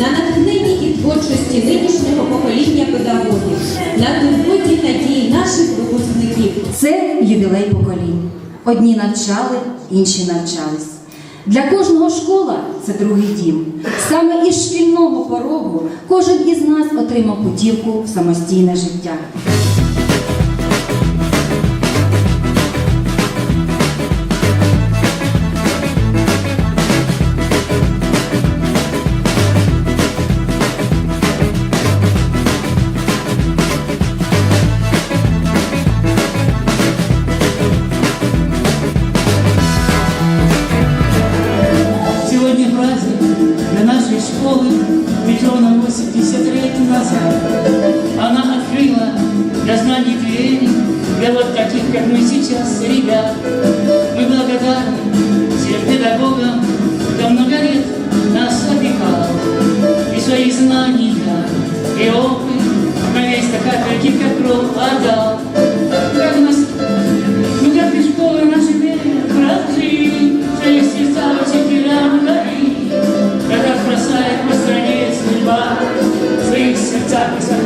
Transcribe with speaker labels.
Speaker 1: на натхненні і творчості нинішнього покоління педагогів, на турботі надії наших випускників.
Speaker 2: Це ювілей поколінь. Одні навчали, інші навчались. Для кожного школа це другий дім. Саме із шкільного порогу кожен із нас отримав путівку в самостійне життя.
Speaker 3: Праздник для нашей школы, ведь ровно 80 лет назад она открыла для знаний двери, для вот таких, как мы сейчас, ребят. Мы благодарны всем педагогам, кто много лет нас опекал, и свои знания и опыт esa,